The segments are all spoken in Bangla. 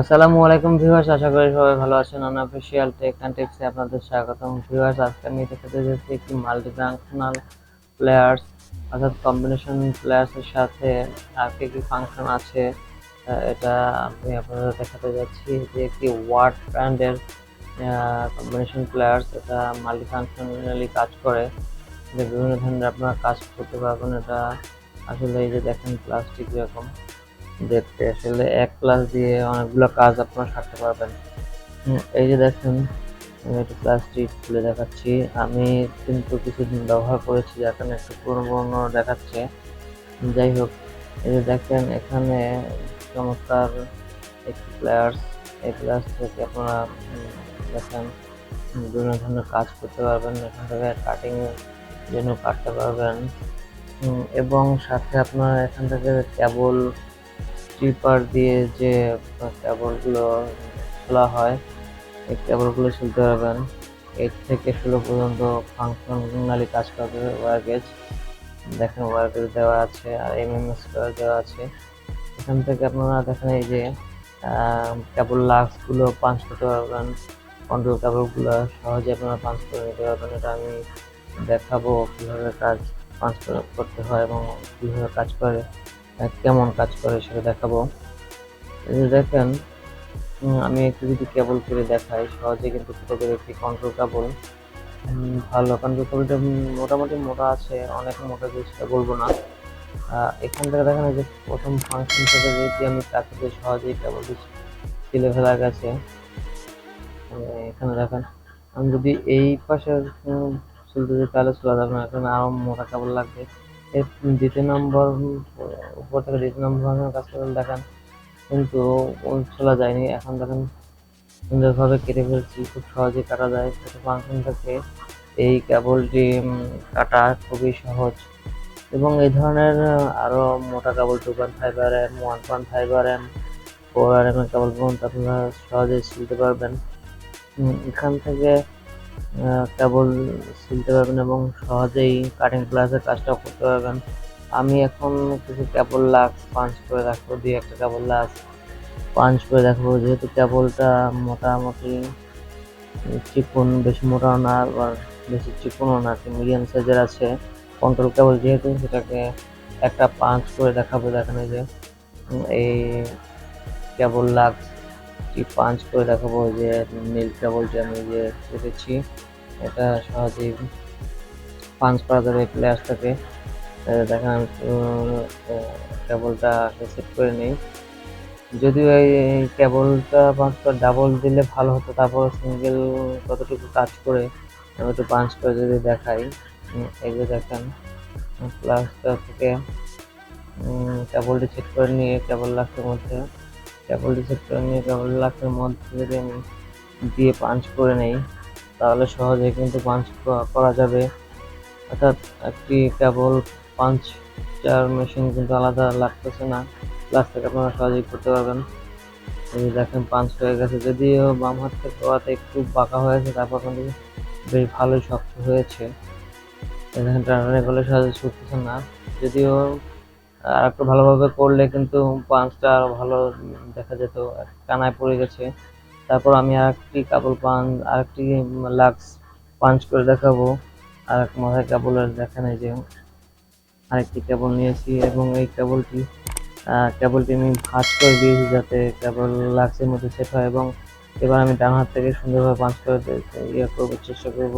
আসসালামু আলাইকুম ভিউয়ার্স, আশা করি সবাই ভালো আছেন। অনঅফিসিয়াল টেক অ্যান্ড টিপসে আপনাদের স্বাগতম। ভিউয়ার্স, আজকে আমি দেখাতে যাচ্ছি একটি মাল্টি ফাংশনাল প্লেয়ার্স অর্থাৎ কম্বিনেশন প্লেয়ার্সের সাথে আর কি কি ফাংশন আছে এটা আমি আপনাদের দেখাতে যাচ্ছি যে একটি ওয়ার্ড ব্র্যান্ডের কম্বিনেশন প্লেয়ার্স এটা মাল্টি ফাংশনালি কাজ করে। যে বিভিন্ন ধরনের আপনারা কাজ করতে পারবেন, এটা আসলে এই যে দেখেন প্লাস্টিক যেরকম। দেখতে। আসলে এক প্লাস দিয়ে অনেকগুলো কাজ আপনারা সারতে পারবেন। এই যে দেখেন, আমি একটু প্লাস্টিক খুলে দেখাচ্ছি। আমি কিন্তু কিছুদিন ব্যবহার করেছি কারণে একটু পুরনো পুরনো দেখাচ্ছে। যাই হোক, এই যে দেখেন, এখানে চমৎকার একটি প্লেয়ার্স এই প্লেয়ার্স থেকে আপনারা দেখেন বিভিন্ন ধরনের কাজ করতে পারবেন। এখান থেকে কাটিং জন্য কাটতে পারবেন। এবং সাথে আপনারা এখান থেকে কেবল স্ট্রিপার দিয়ে যে কেবলগুলো খোলা হয়, এই কেবলগুলো শুনতে পারবেন। এইট থেকে ষোলো পর্যন্ত ফাংশনালি কাজ করবে ওয়ার গেজ দেখেন ওয়ার গেজ দেওয়া আছে আর এম এম স্কোয়ার দেওয়া আছে। এখান থেকে আপনারা দেখেন এই যে কেবল লাক্সগুলো পাঞ্চ করতে পারবেন। কন্ট্রোল কেবলগুলো সহজে আপনারা পাঞ্চ করে নিতে পারবেন। এটা আমি দেখাবো কীভাবে কাজ পাঞ্চ করতে হয় এবং কীভাবে কাজ করে। কেমন কাজ করে সেটা দেখাবো। দেখেন আমি একটু যদি কেবল করে দেখাই, সহজে কিন্তু ছোটো করে একটি কন্ট্রোল কেবল ভালো কন্ট্রোল কেবলটা মোটামুটি মোটা আছে, অনেক মোটা যে সেটা বলব না। এখান থেকে দেখেন যে প্রথম ফাংশন থেকে যদি আমি কাছে সহজেই কেবলটি ছিলে ফেলা গেছে এখানে দেখেন, আমি যদি এই পাশে চলতে তাহলে চলে যাবে না এখানে আরও মোটা কেবল লাগবে। এর দ্বিতীয় নম্বর উপর থেকে দ্বিতীয় নম্বর ভাঙার কাজ করে দেখেন। কিন্তু চলা যায়নি। এখন দেখেন সুন্দরভাবে কেটে ফেলছি। খুব সহজে কাটা যায়। ছোটো ফাংশন থেকে এই কেবলটি কাটা খুবই সহজ। এবং এই ধরনের আহ, আরও মোটা cable two point five R M one point five R M four R M এর কেবল পর্যন্ত আপনারা সহজে সিলতে পারবেন। এখান থেকে কেবল সিলতে পারবেন এবং সহজেই কাটিং প্লাসের কাজটাও করতে পারবেন। আমি এখন কিছু কেবল লাক্স পাঞ্চ করে রাখব দুই একটা কেবল লাক্স পাঞ্চ করে রাখব যেহেতু কেবলটা মোটামুটি চিকন, বেশি মোটাও না, আবার বেশি চিকনও না মিডিয়াম সাইজের আছে। কন্ট্রোল কেবল যেহেতু, সেটাকে একটা পাঞ্চ করে দেখাবো, দেখানো যে এই কেবল লাক্স পাঞ্চ করে দেখাবো যে নীল কেবলটি আমি যে রেখেছি এটা সহজেই পাঞ্চ করা যাবে প্লেয়ারটাকে দেখেন আমি কেবলটা সেট করে নিই। যদিও এই কেবলটা পাঁচ ডাবল দিলে ভালো হতো তারপর সিঙ্গেল কতটুকু কাজ করে আমি একটু পাঞ্চ করে যদি দেখাই যে দেখেন প্লাসটা থেকে কেবলটি সেট করে নিয়ে কেবল লাক্সের মধ্যে কেবলটি সেট করে নিয়ে কেবল লাখের মধ্যে যদি আমি দিয়ে পাঞ্চ করে নেই, তাহলে সহজে কিন্তু পাঞ্চ করা যাবে। অর্থাৎ একটি কেবল পাঞ্চ চার মেশিন কিন্তু আলাদা লাগতেছে না। প্লাস থেকে আপনারা সহজেই করতে পারবেন। এই দেখেন পাঞ্চ হয়ে গেছে। যদিও বাম হাত থেকে একটু বাঁকা হয়েছে, তারপর কিন্তু বেশ ভালোই শক্ত হয়েছে। এই দেখেন টানাটানি করলে সহজে ছুটতেছে না। যদিও আর একটু ভালোভাবে করলে কিন্তু পাঞ্চটা আরও ভালো দেখা যেত, কানায় পড়ে গেছে। তারপর আমি আরেকটি কাবল পান, আরেকটি লাক্স পাঞ্চ করে দেখাবো। আর এক মাথায় কেবলের দেখেন এই যে আরেকটি কেবল নিয়েছি এবং এই কেবলটি কেবলটি আমি ভাঁজ করে দিয়েছি যাতে কেবল লাক্সের মধ্যে সেট হয় এবং এবার আমি ডান হাত থেকে সুন্দরভাবে পাঞ্চ করে ইয়ে করব, চেষ্টা করব।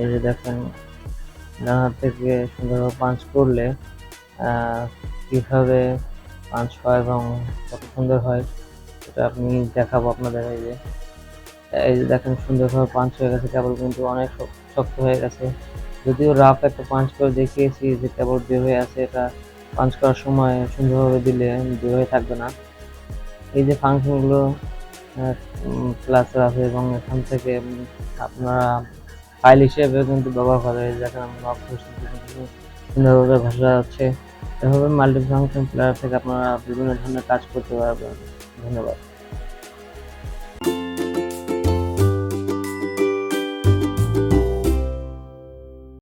এই যে দেখেন, ডান হাত থেকে সুন্দরভাবে পাঞ্চ করলে কীভাবে পাঞ্চ হয় এবং কত সুন্দর হয়, সেটা আপনি দেখাবো আপনাদের এই যে। এই যে দেখেন, সুন্দরভাবে পাঞ্চ হয়ে গেছে কেবল কিন্তু অনেক শক্ত হয়ে গেছে। যদিও রাফ একটা পাঞ্চ করে দেখিয়েছি যে কেবল বের হয়ে আছে, এটা পাঞ্চ করার সময় সুন্দরভাবে দিলে বের হয়ে থাকবে না। এই যে ফাংশনগুলো ক্লাসে আছে এবং এখান থেকে আপনারা ফাইল হিসেবে কিন্তু ব্যবহার করে দেখেন সুন্দরভাবে ভাষা যাচ্ছে। এভাবে মাল্টি ফাংশন থেকে আপনারা বিভিন্ন ধরনের কাজ করতে পারবেন। ধন্যবাদ।